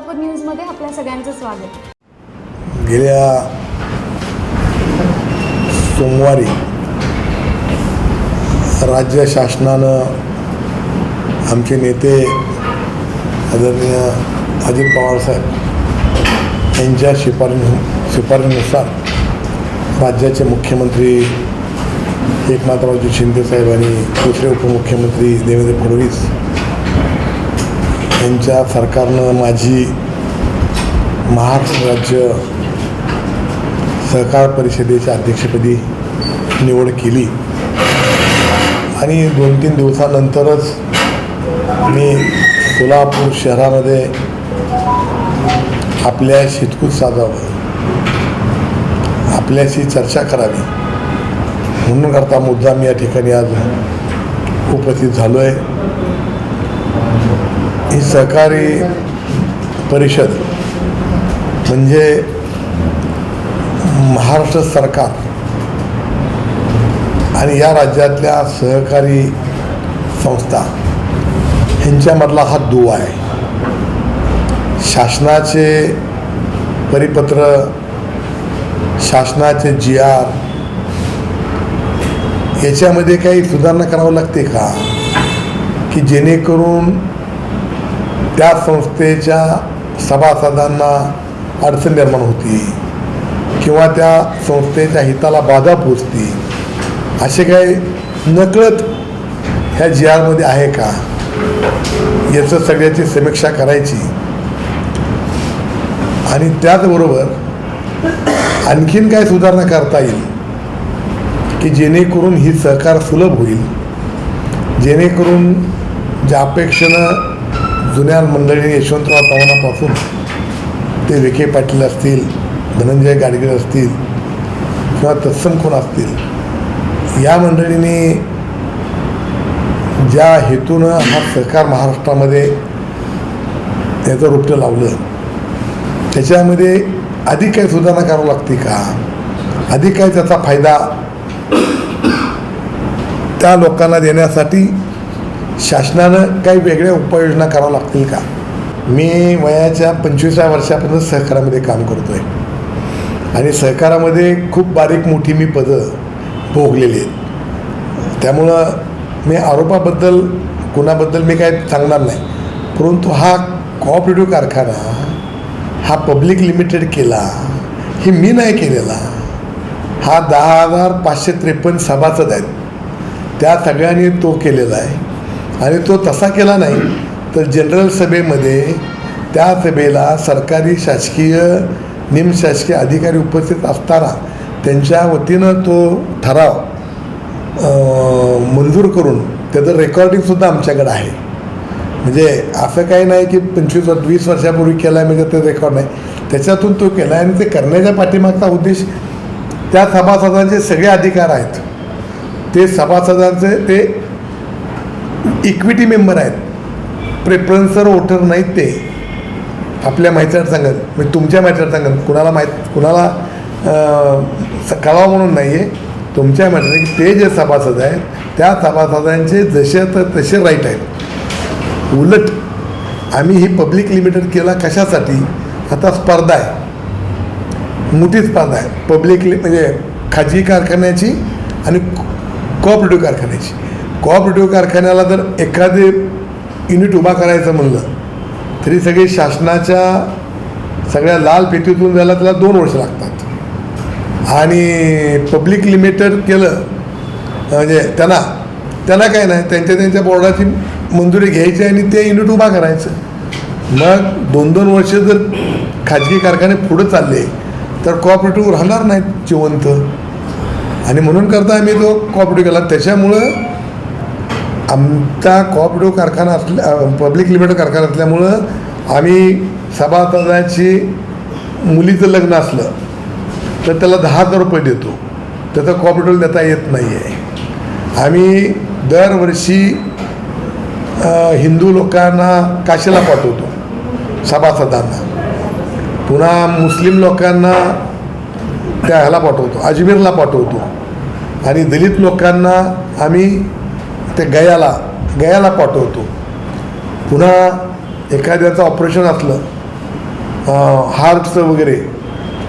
सोलापूर न्यूजमध्ये आपल्या सगळ्यांचं स्वागत. गेल्या सोमवारी राज्य शासनानं आमचे नेते आदरणीय अजित पवारसाहेब यांच्या शिफारशी शिफारसीनुसार राज्याचे मुख्यमंत्री एकनाथरावजी शिंदेसाहेब आणि दुसरे उपमुख्यमंत्री देवेंद्र फडणवीस यांच्या सरकारनं माझी महाराष्ट्र राज्य सहकार परिषदेच्या अध्यक्षपदी निवड केली. आणि दोन तीन दिवसानंतरच मी सोलापूर शहरामध्ये आपल्या हितकूच साधावं आपल्याशी चर्चा करावी म्हणून करता मुद्दा मी या ठिकाणी आज उपस्थित झालो आहे ही सहकारी परिषद म्हणजे महाराष्ट्र सरकार आणि या राज्यातल्या सहकारी संस्था ह्यांच्यामधला हा दुवा आहे. शासनाचे परिपत्र शासनाचे जी आर याच्यामध्ये काही सुधारणा करावं लागते का? की जेणेकरून त्या संस्थेच्या सभासदांना अडचण निर्माण होती किंवा त्या संस्थेच्या हिताला बाधा पोचते असे काही नकळत ह्या जी आरमध्ये आहे का? याचं सगळ्याची समीक्षा करायची. आणि त्याचबरोबर आणखीन काय सुधारणा करता येईल की जेणेकरून ही सहकार सुलभ होईल. जेणेकरून ज्या अपेक्षेनं जुन्या मंडळी यशवंतराव चव्हाणापासून ते विखे पाटील असतील धनंजय गाडगीळ असतील किंवा तत्सम कोण असतील या मंडळींनी ज्या हेतूनं हा सरकार महाराष्ट्रामध्ये त्याचं रोपटं लावलं त्याच्यामध्ये अधिक काही सुधारणा करावं लागते का? अधिक काही त्याचा फायदा त्या लोकांना देण्यासाठी शासनानं काही वेगळ्या उपाययोजना करावं लागतील का? मी वयाच्या पंचवीसव्या वर्षापासून सहकारामध्ये काम करतो आहे आणि सहकारामध्ये खूप बारीक मोठी मी पदं भोगलेली आहेत. त्यामुळं मी आरोपाबद्दल कुणाबद्दल मी काय सांगणार नाही. परंतु हा कॉपरेटिव्ह कारखाना हा पब्लिक लिमिटेड केला हे मी नाही केलेला हा दहा हजार पाचशे त्रेपन्न सभासद आहेत. त्या सगळ्यांनी तो केलेला आहे. आणि तो तसा केला नाही तर जनरल सभेमध्ये त्या सभेला सरकारी शासकीय निमशासकीय अधिकारी उपस्थित असताना त्यांच्या वतीनं तो ठराव मंजूर करून त्याचं रेकॉर्डिंगसुद्धा आमच्याकडे आहे. म्हणजे असं काही नाही की पंचवीस वीस वर्षापूर्वी केला आहे म्हणजे ते रेकॉर्ड नाही. त्याच्यातून तो केला आहे आणि ते करण्याच्या पाठीमागचा उद्देश त्या सभासदांचे सगळे अधिकार आहेत. ते सभासदांचे ते इक्विटी मेंबर आहेत. प्रेफरन्सर वोटर नाहीत ते. आपल्या माहितीवर सांगत म्हणजे तुमच्या माहितीवर सांगत कुणाला माहीत कुणाला स- कळावं म्हणून नाही आहे तुमच्या माहिती ते जे सभासद आहेत त्या सभासदांचे जसे तर तसे राईट आहेत. उलट आम्ही ही पब्लिक लिमिटेड केला कशासाठी? आता स्पर्धा आहे. मोठी स्पर्धा आहे. पब्लिक लि म्हणजे खाजगी कारखान्याची आणि कॉपरेटिव्ह कारखान्याची. कोऑपरेटिव्ह कारखान्याला जर एखादे युनिट उभा करायचं म्हणलं तरी सगळे शासनाच्या सगळ्या लाल पेटीतून जायला त्याला दोन वर्ष लागतात. आणि पब्लिक लिमिटेड केलं म्हणजे त्यांना त्यांना काय नाही त्यांच्या त्यांच्या बोर्डाची मंजुरी घ्यायची आणि ते युनिट उभा करायचं. मग दोन दोन वर्ष जर खाजगी कारखाने पुढं चालले तर कॉपरेटिव्ह राहणार नाहीत जिवंत. आणि म्हणून करता आम्ही तो कॉपरेटिव्ह केला. त्याच्यामुळं आमचा कॉपडो कारखाना असल्या पब्लिक लिमिटेड कारखाना असल्यामुळं आम्ही सभासदाची मुलीचं लग्न असलं तर त्याला दहा हजार रुपये देतो. त्याचा कोऑपरेटिव्ह देता येत नाही आहे आम्ही दरवर्षी हिंदू लोकांना काशीला पाठवतो सभासदांना. पुन्हा मुस्लिम लोकांना त्या ह्याला पाठवतो अजमेरला पाठवतो. आणि दलित लोकांना आम्ही ते गयाला गयाला पाठवतो. पुन्हा एखाद्याचं ऑपरेशन असलं हार्टचं वगैरे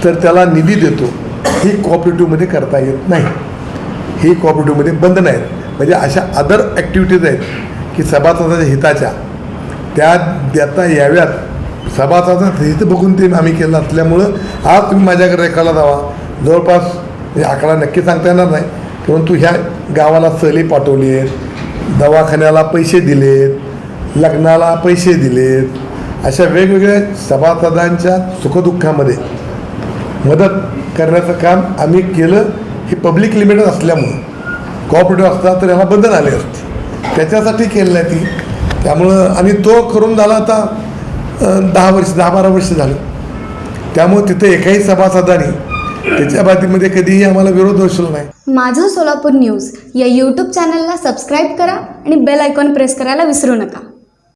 तर त्याला निधी देतो. ही कॉपरेटिव्हमध्ये करता येत नाही. ही कॉपरेटिव्हमध्ये बंद नाहीत. म्हणजे अशा अदर ॲक्टिव्हिटीज आहेत की सभासदाच्या हिताच्या. त्या देता याव्यात. सभासदाचा हित बघून ते आम्ही केलं असल्यामुळं आज तुम्ही माझ्याकडे रेखाला जावा. जवळपास म्हणजे आकडा नक्की सांगता येणार नाही. परंतु ह्या गावाला सहली पाठवली आहेत. दवाखान्याला पैसे दिलेत लग्नाला पैसे दिलेत अशा वेगवेगळ्या सभासदांच्या सुखदुःखामध्ये मदत करण्याचं काम आम्ही केलं. हे पब्लिक लिमिटेड असल्यामुळं. कॉपरेटिव्ह असता तर याला बंधन आले असते. त्याच्यासाठी केलं आहे ती. त्यामुळं आणि तो करून झाला आता दहा वर्ष दहा बारा वर्ष झालं. त्यामुळं तिथे एकाही सभासदाने त्याच्या बाबतीमध्ये कधीही आम्हाला विरोध बसलो नाही. माझं सोलापूर न्यूज या यूट्यूब चॅनलला सबस्क्राईब करा आणि बेल आयकॉन प्रेस करायला विसरू नका.